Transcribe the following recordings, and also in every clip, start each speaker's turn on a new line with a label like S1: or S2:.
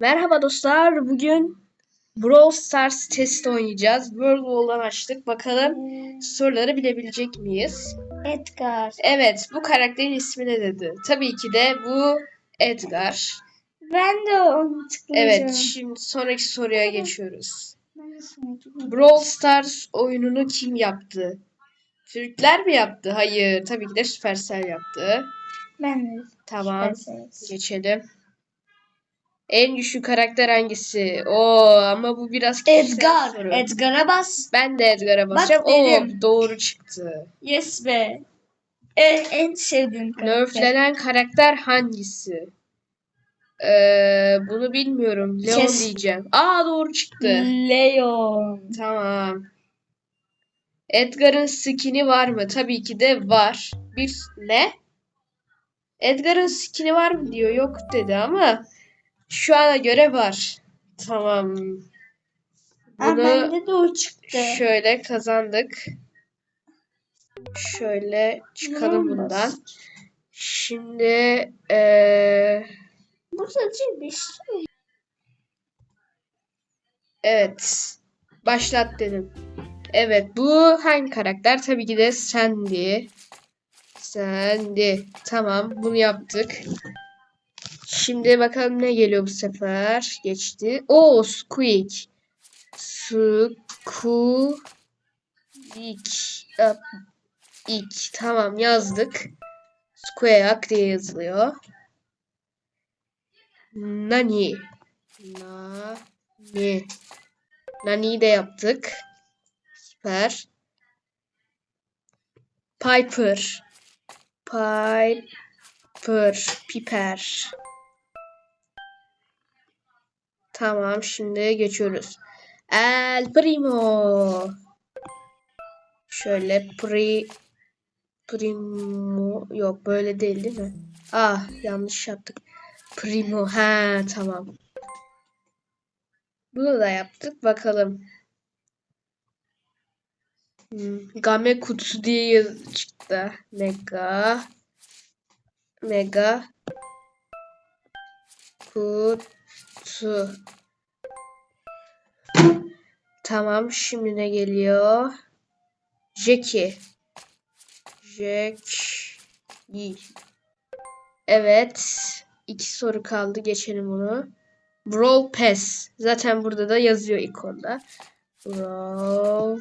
S1: Merhaba dostlar. Bugün Brawl Stars testi oynayacağız. World Wall'dan açtık. Bakalım soruları bilebilecek miyiz?
S2: Edgar.
S1: Evet, bu karakterin ismi ne dedi? Tabii ki de bu Edgar.
S2: Ben de onu tıklayacağım.
S1: Evet, şimdi sonraki soruya geçiyoruz. Brawl Stars oyununu kim yaptı? Türkler mi yaptı? Hayır, tabii ki de Supercell yaptı.
S2: Ben de.
S1: Tamam,
S2: Supercell.
S1: geçelim. En güçlü karakter hangisi? Oo, ama bu biraz kişisel
S2: Edgar.
S1: soru.
S2: Edgar'a bas.
S1: Ben de Edgar'a basacağım. Oo,
S2: dedim.
S1: doğru çıktı.
S2: Yes be. E, en sevdiğim karakter.
S1: Nerflenen karakter hangisi? Ee, bunu bilmiyorum. Leon
S2: Kes.
S1: diyeceğim. Aa doğru çıktı.
S2: Leon.
S1: Tamam. Edgar'ın skin'i var mı? Tabii ki de var. Bir ne? Edgar'ın skin'i var mı diyor. Yok dedi ama şu ana göre var. Tamam.
S2: Aa,
S1: Bunu
S2: bende de o çıktı.
S1: şöyle kazandık. Şöyle çıkalım
S2: Bundan.
S1: Şimdi eee,
S2: Bu sadece bir şey.
S1: evet başlat dedim. Evet bu hangi karakter? Tabii ki de Sandy. Sandy. Tamam bunu yaptık. Şimdi bakalım ne geliyor bu sefer. Geçti. Oo Squeak. Squeak. İlk. Tamam yazdık. Squeak diye yazılıyor. Nani. Nani. Nani'yi de yaptık. Süper. Piper. Piper. Piper. Tamam şimdi geçiyoruz. El Primo. Şöyle pri Primo yok böyle değil değil mi? Ah yanlış yaptık. Primo ha tamam. Bunu da yaptık bakalım. Hmm, Game kutusu diye çıktı. Mega Mega kutu. Tamam şimdi ne geliyor? Jackie. Jackie. Evet. iki soru kaldı. Geçelim bunu. Brawl Pass. Zaten burada da yazıyor ikonda. Brawl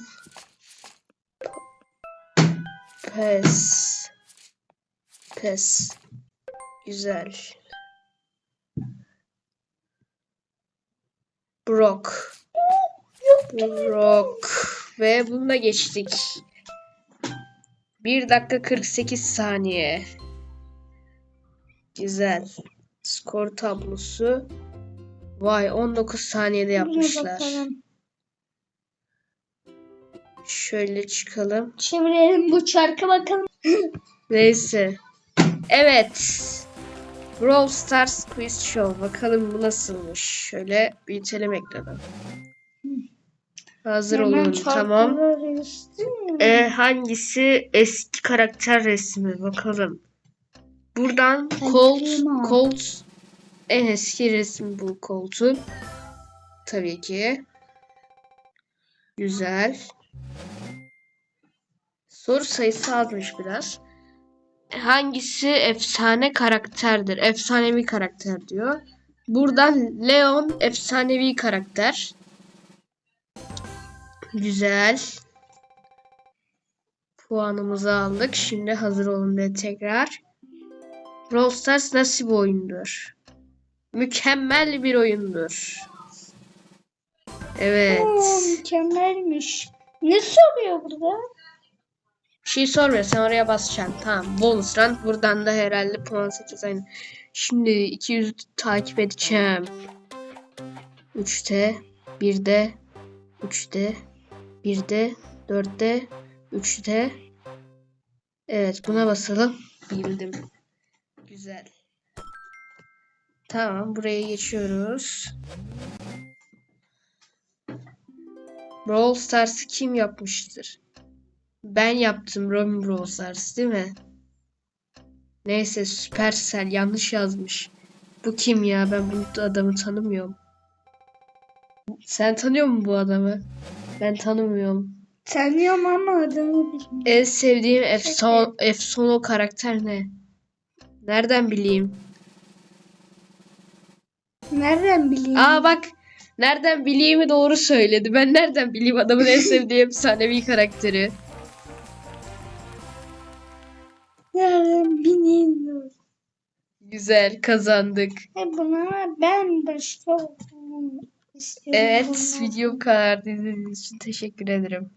S1: Pass. Pass. Güzel. Brock. Brock. Ve bununla geçtik. 1 dakika 48 saniye. Güzel. Skor tablosu. Vay 19 saniyede yapmışlar. Şöyle çıkalım.
S2: Çevirelim bu çarka bakalım.
S1: Neyse. Evet. Brawl Stars Quiz Show. Bakalım bu nasılmış. Şöyle büyütelim ekranı. Hazır
S2: Hemen
S1: olun. Tamam.
S2: çarkları istiyor.
S1: E, hangisi eski karakter resmi? Bakalım. Buradan Colt. Colt en eski resim bu Colt'un. Tabii ki. Güzel. Soru sayısı azmış biraz. Hangisi efsane karakterdir? Efsanevi karakter diyor. Buradan Leon efsanevi karakter. Güzel. Puanımızı aldık. Şimdi hazır olun ve tekrar. Brawl Stars nasıl bir oyundur? Mükemmel bir oyundur. Evet.
S2: Oo, mükemmelmiş. Ne soruyor burada?
S1: Bir şey sormuyor. Sen oraya basacaksın. Tamam. Bonus run. Buradan da herhalde puan seçeceğiz. Aynı. Şimdi 200 takip edeceğim. 3'te, 1'de, 3'te, 1'de, 4'te, 3'te. Evet buna basalım. Bildim. Güzel. Tamam buraya geçiyoruz. Brawl Stars'ı kim yapmıştır? Ben yaptım Robin Brawl Stars değil mi? Neyse Supercell yanlış yazmış. Bu kim ya? Ben bu adamı tanımıyorum. Sen tanıyor musun bu adamı? Ben tanımıyorum.
S2: Tanıyorum ama adını bilmiyorum.
S1: En sevdiğim efson efsono karakter ne? Nereden bileyim?
S2: Nereden bileyim?
S1: Aa bak nereden bileyimi doğru söyledi. Ben nereden bileyim adamın en sevdiği efsanevi karakteri?
S2: Bileyim?
S1: Güzel kazandık.
S2: E buna ben başka istiyorum.
S1: Evet video bu kadar. İzlediğiniz için teşekkür ederim.